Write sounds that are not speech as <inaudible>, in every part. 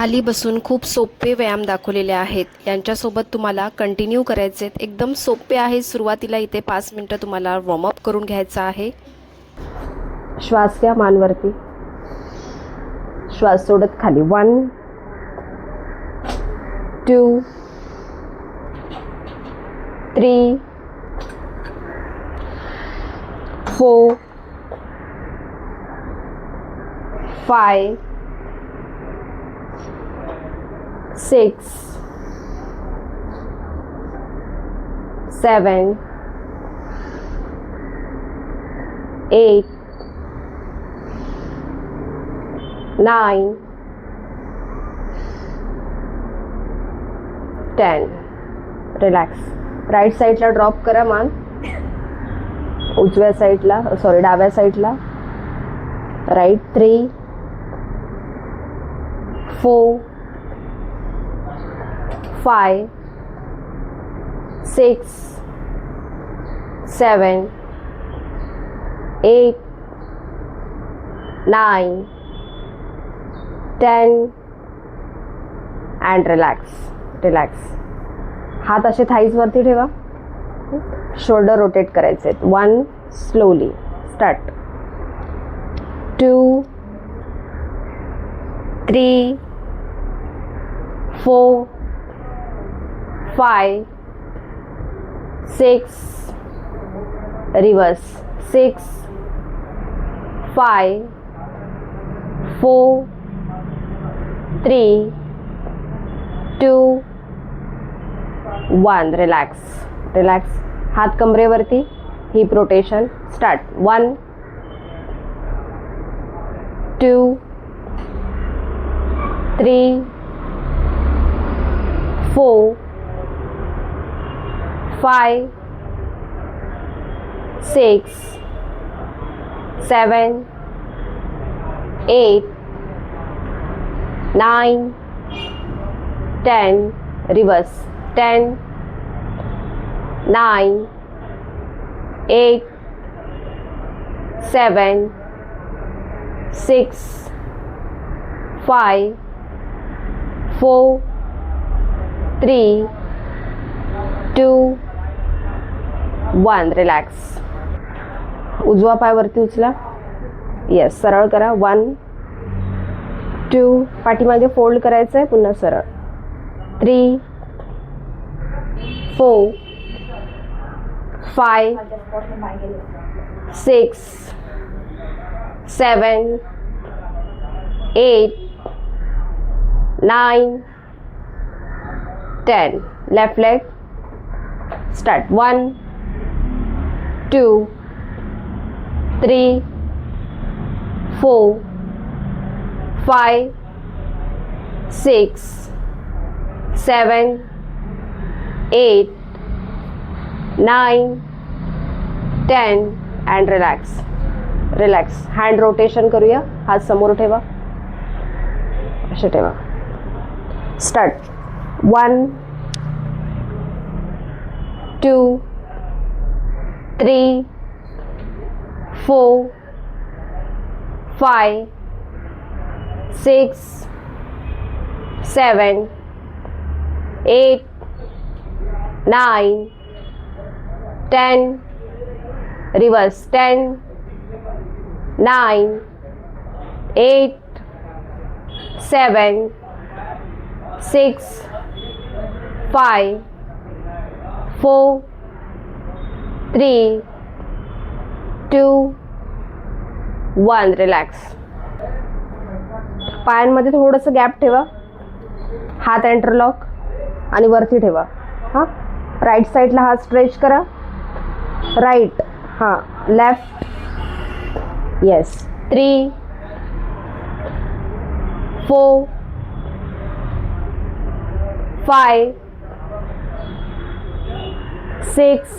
खाली बसून खूप सोपे व्यायाम दाखवलेले आहेत. यांच्यासोबत तुम्हाला कंटिन्यू करायचे आहेत. एकदम सोपे आहे. सुरुवातीला इथे पाच मिनटं तुम्हाला वॉर्मअप करून घ्यायचं आहे. श्वास घ्या मानवरती. श्वास सोडत खाली. One two three four five six, seven, eight, nine, ten. Relax right साईडला ड्रॉप करा मान. उजव्या साईडला सॉरी डाव्या साईडला right three four five six seven eight nine ten and relax relax. हात असे थाईजवरती ठेवा. शोल्डर रोटेट करायचे आहेत. One slowly start. Two three four five six reverse six five four three two one. Relax. Relax. हात कमरेवरती. ही rotation start. One two three four five, six, seven, eight, nine, ten, reverse, ten, nine, eight, seven, six, five, four, three, two, one relax उजवा पाय वरती उचला. Yes सरळ करा. One to पाठीमागे fold करायचं आहे पुन्हा सरळ. Three four five six seven eight nine ten left leg start one two, three, four, five, six, seven, eight, nine, ten and relax. Relax hand rotation करूया हात समोर ठेवा असे ठेवा start one two three, four, five, six, seven, eight, nine, ten, reverse ten, nine, eight, seven, six, five, four, three two one relax पायांमध्ये थोडंसं gap ठेवा. हात अँटरलॉक आणि वरती ठेवा. हां? राईट साईडला हात स्ट्रेच करा. राईट हां. Left yes three four five six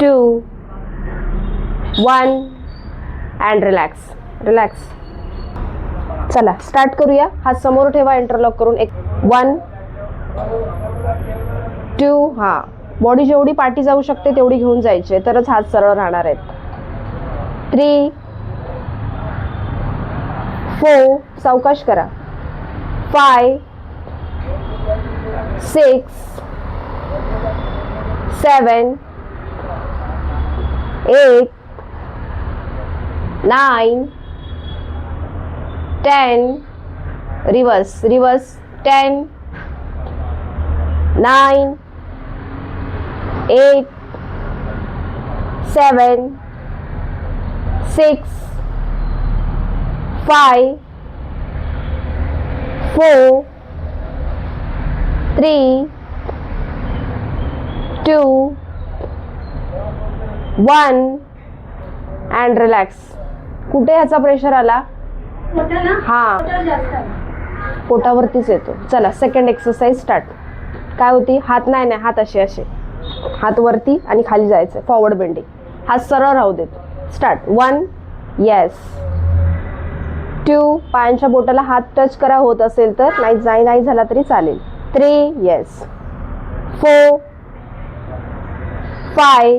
Two one and relax relax चला स्टार्ट करूया. हात समोर ठेवा इंटरलॉक करून. एक वन टू हां. बॉडी जेवढी पाठी जाऊ शकते तेवढी घेऊन जायची. तरच हात सरळ राहणार आहेत. थ्री फोर सावकाश करा. Five six seven eight, nine, ten. Reverse, reverse. Ten, nine, eight, seven, six, five, four, three, two. One and relax कुठे ह्याचा प्रेशर आला? हा. पोटावरतीच येतो. चला सेकंड एक्सरसाइज स्टार्ट काय होती? हात नाही नाही हात असे असे. हात वरती आणि खाली जायचं. फॉरवर्ड बेंडिंग हात सरळ राहू देत. स्टार्ट वन येस टू पायांच्या बोटाला हात टच करा. होत असेल तर नाही नाही नाही झाला तरी चालेल. Three yes four five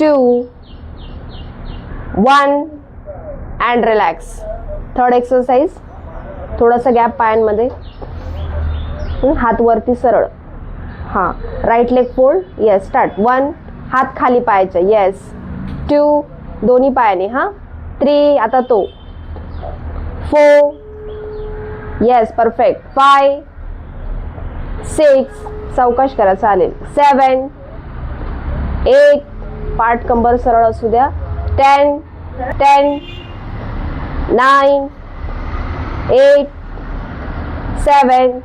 Two one and relax third exercise थोडंसं गॅप पायांमध्ये. हात वरती सरळ. हां right leg fold yes start one हात खाली पायाचे येस टू दोन्ही पायाने हां. थ्री आता तो. Four yes perfect five six सावकाश करा चालेल. सेवन एट पाठ कंबर सरळ असू द्या. Ten ten nine eight seven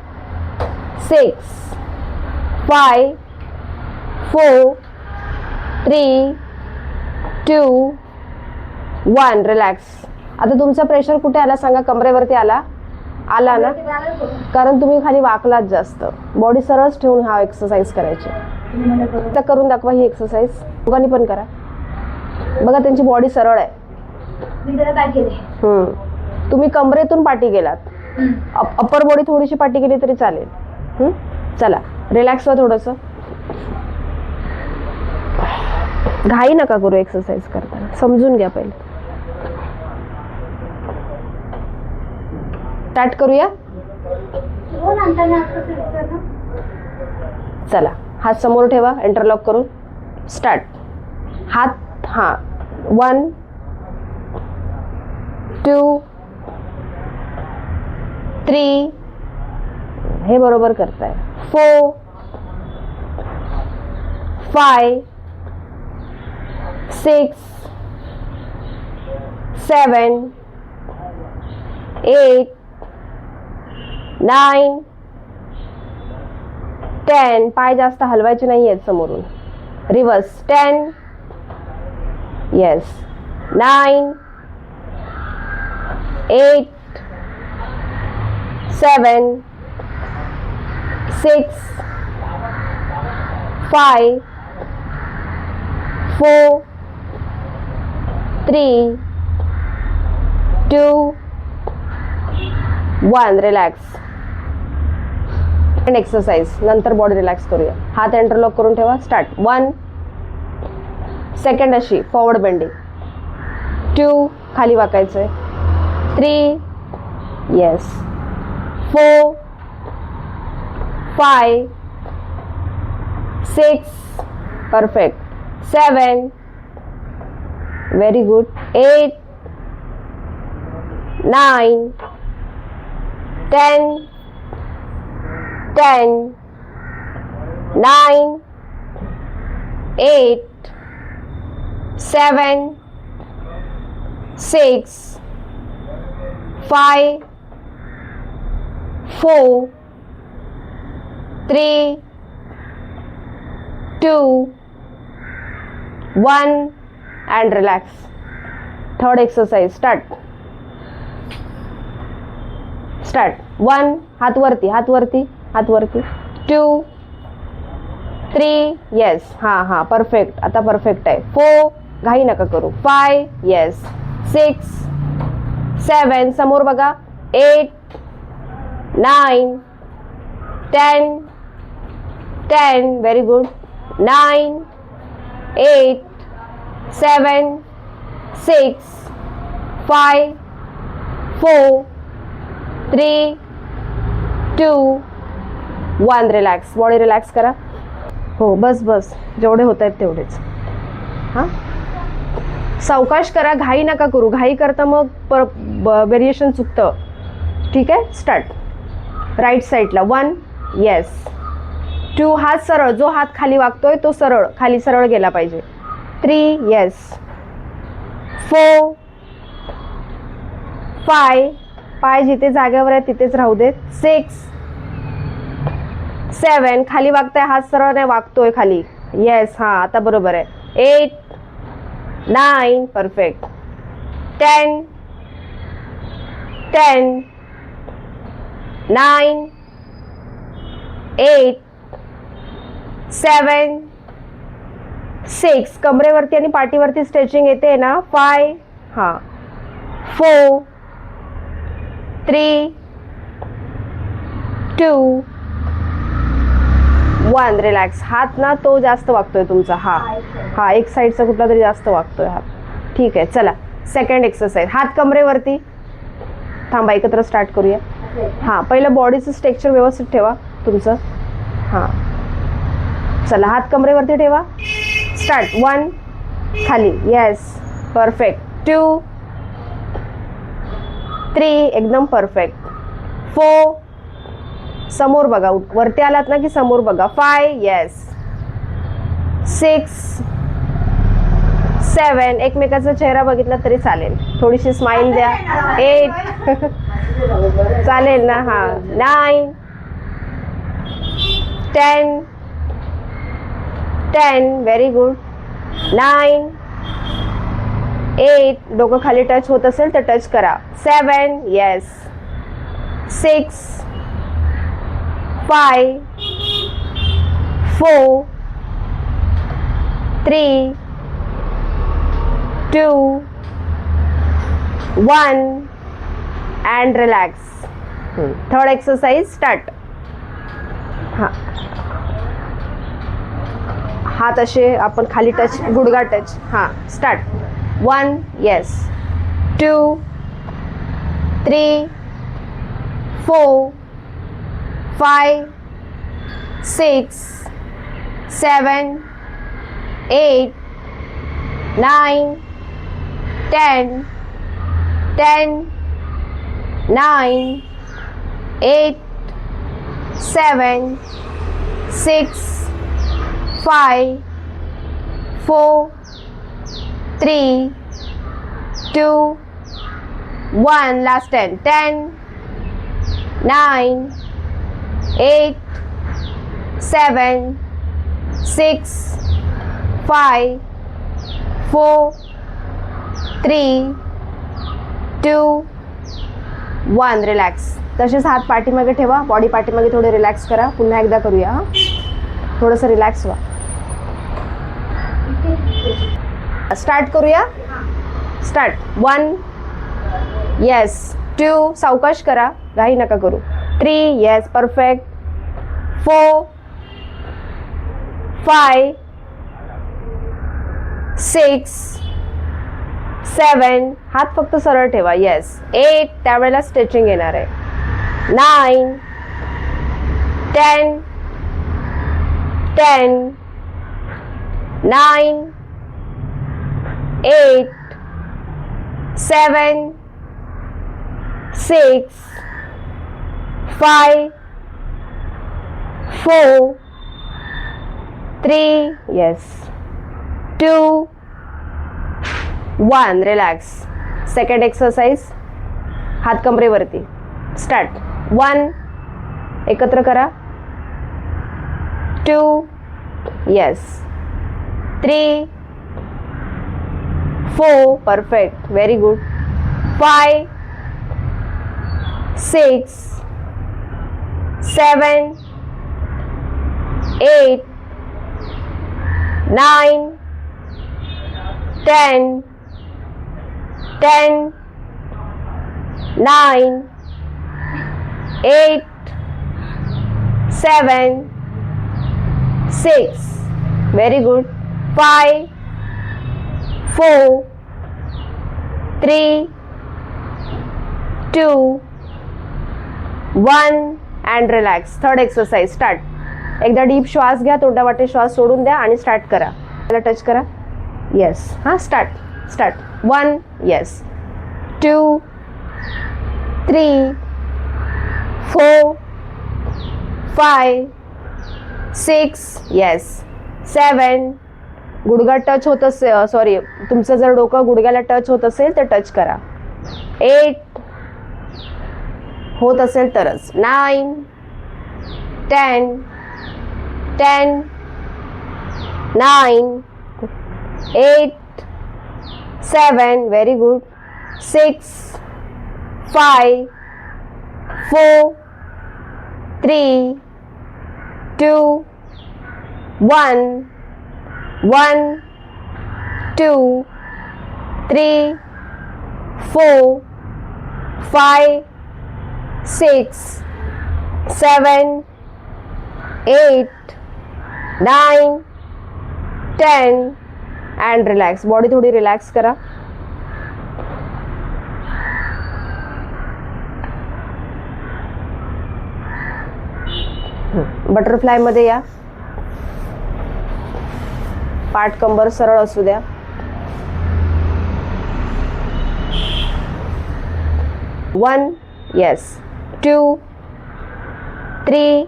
six five four three two one relax आता तुमचा प्रेशर कुठे आला सांगा? कमरेवरती आला? आला ना? कारण तुम्ही खाली वाकलात जास्त. बॉडी सरळच ठेवून हा एक्सरसाइज करायची. आता करून दाखवा ही एक्सरसाइज दोघांनी पण करा. बघा त्यांची बॉडी सरळ आहे. तुम्ही कमरेतून पाठी गेलात. अप्पर बॉडी थोडीशी पाठी गेली तरी चालेल? चला रिलॅक्स व्हा थोडंसं. घाई नका करू एक्सरसाइज करताना. समजून घ्या पहिले. स्टार्ट करूया? हो. चला. हात समोर ठेवा इंटरलॉक करून. स्टार्ट हात हां. वन टू थ्री हे बरोबर करताय. Four five six seven eight nine ten पाय जास्त हलवायचे नाही आहेत समोरून. Reverse ten yes nine eight seven six five four three two one relax and exercise नंतर बॉडी रिलॅक्स करूया. हात एंटरलॉक करून ठेवा स्टार्ट वन सेकंड अशी फॉरवर्ड बेंडिंग टू खाली वाकायचं आहे three yes four five six perfect seven very good eight nine ten Ten nine eight seven six five four three, two, one, and relax. Third exercise. Start. Start. One, हात वरती, हात वरती, वरती. Two, three, yes. हा हा perfect आता perfect आहे. Four घाई नका करू. फाय येस सिक्स सेवन समोर बघा. Eight nine ten ten very good nine eight seven six five four three two one relax body relax करा. हो बस बस. जेवढे होत आहेत तेवढेच. हां? सावकाश करा. घाई नका करू. घाई करता मग पर व्हेरिएशन चुकतं. ठीक आहे? स्टार्ट राईट साईडला वन येस टू हात सरळ. जो हात खाली वागतोय तो सरळ. खाली सरळ गेला पाहिजे. थ्री येस फोर फाय पाय जिथे जागेवर आहे तिथेच राहू देत. सिक्स सेवन खाली वागताय हात सरळ नाही वागतोय खाली. येस हां आता बरोबर आहे. Eight nine perfect ten ten nine eight seven six कमरेवरती आणि पाठीवरती स्ट्रेचिंग येते ना? फाय हां. Four three two one relax हात ना तो जास्त वागतोय तुमचा. हा. हा एक साईडचा कुठला तरी जास्त वागतोय हात. ठीक आहे चला. सेकंड एक्सरसाइज हात कमरेवरती. थांबा एकत्र स्टार्ट करूया. हां पहिलं बॉडीचं स्ट्रेक्चर व्यवस्थित ठेवा. तुमचं. हां. चला हात कमरेवरती ठेवा. स्टार्ट वन खाली. येस परफेक्ट टू थ्री एकदम परफेक्ट फोर समोर बघा वरती आलात ना की समोर बघा. फाय येस सिक्स सेवन एकमेकाचा चेहरा बघितला तरी चालेल. थोडीशी स्माइल द्या. एट <laughs> चालेल ना हां. Nine ten ten very good nine eight डोकं खाली टच होत असेल तर टच करा. Seven yes six five four three two one and relax third exercise start हां. हात असे आपण खाली टच गुडगा टच हां start one yes two three four five, six, seven, eight, nine, ten, ten, nine, eight, seven, six, five, four, three, two, one. Last ten. Eight seven six five four three two one. Relax तसेच हात पाठीमागे ठेवा body पाठीमागे थोडे relax करा. पुन्हा एकदा करूया. हां थोडंसं रिलॅक्स व्हा. स्टार्ट करूया? स्टार्ट वन येस टू सावकाश करा. घाई नका करू. Three yes perfect four five six seven हात फक्त सरळ ठेवा येस एट त्यावेळेला स्ट्रेचिंग येणार आहे. Nine ten ten nine eight seven six five four three yes two one relax second exercise हात कमरेवरती स्टार्ट वन एकत्र करा. Two yes three four perfect very good five six seven, eight, nine, ten, ten, nine, eight, seven, six. Very good. Five, four, three, two, one. And relax third exercise start एकदा deep श्वास घ्या तोंडावाटे श्वास सोडून द्या आणि start करा. त्याला touch करा. येस हां start start one yes two three four five six yes seven गुडघा touch होत असेल सॉरी तुमचं जर डोकं गुडघ्याला टच होत असेल तर टच करा. एट होत असेल तरच nine ten ten nine eight seven very good six five four three two one one two three four five six, seven, eight, nine, ten, and relax. Body थोडी रिलॅक्स करा. बटरफ्लायमध्ये या. पाठ कंबर सरळ असू द्या. One yes two, three,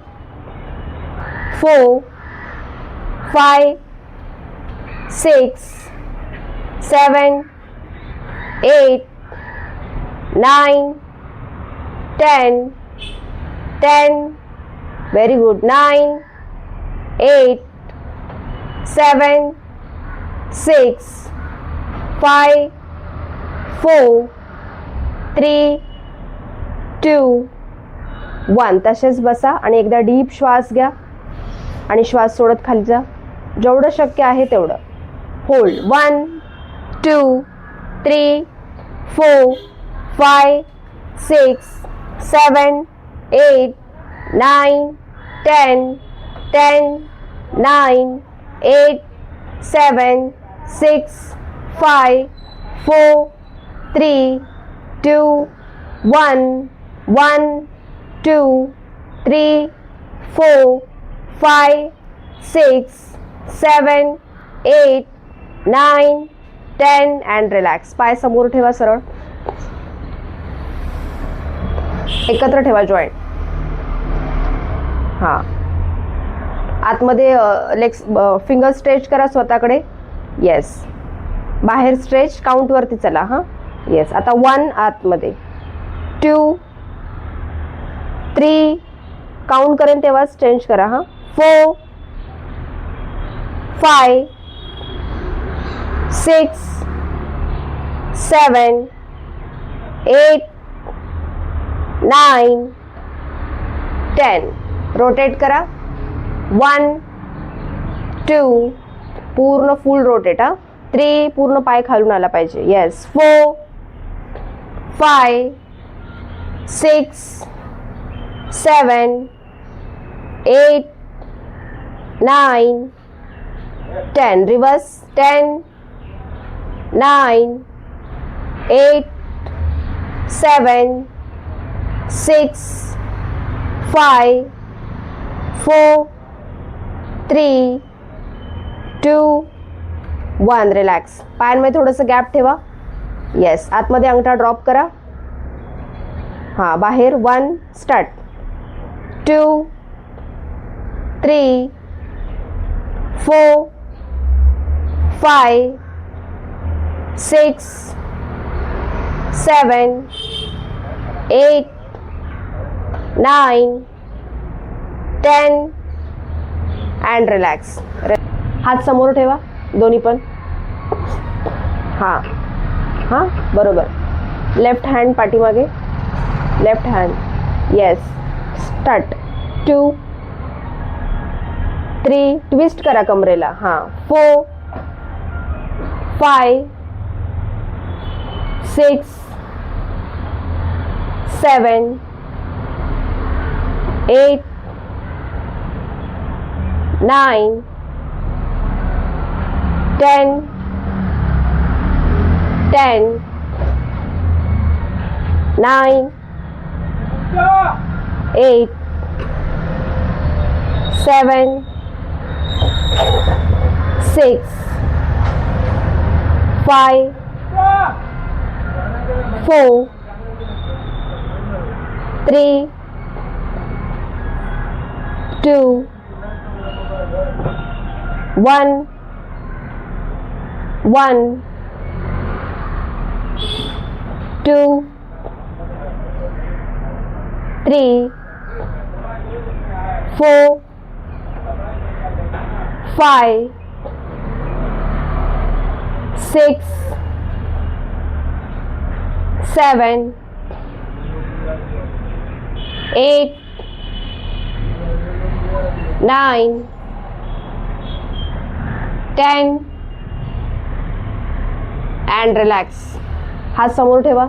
four, five, six, seven, eight, nine, ten, ten. Very good. Nine, eight, seven, six, five, four, three, two. One तसेच बसा आणि एकदा डीप श्वास घ्या आणि श्वास सोडत खाली जा. जेवढं शक्य आहे तेवढं. Hold one two three four five six seven eight nine ten ten nine eight seven six five four three two one one two three four five six seven eight nine ten and relax पाय समोर ठेवा सरळ. एकत्र ठेवा joint हां. आतमध्ये legs finger stretch करा स्वतःकडे. येस बाहेर स्ट्रेच काउंटवरती चला हां. येस आता वन आतमध्ये. टू थ्री काउंट करेन तेव्हाच चेंज करा हां. Four five six seven eight nine ten rotate करा. वन टू पूर्ण फुल रोटेट हा. थ्री पूर्ण पाय खालून आला पाहिजे. Yes four five six seven eight nine ten reverse ten nine eight seven six five four three two one. Relax पायांमध्ये थोडंसं गॅप ठेवा. येस आतमध्ये अंगठा ड्रॉप करा. हां बाहेर one start two three four five six seven eight nine ten and relax हात समोर ठेवा दोन्ही पण. हां. हां? बरोबर. लेफ्ट हँड पाठीमागे. Left hand yes start. Two three twist करा कमरेला. हां. Four five six seven eight nine ten ten nine eight, seven, six, five, four, three, two, one, one, two, three. Four five six seven eight nine ten and relax हात समोर ठेवा.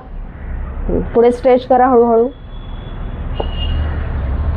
पुढे stretch करा हळूहळू.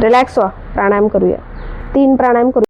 Relax व्हा. प्राणायाम करूया. तीन प्राणायाम करू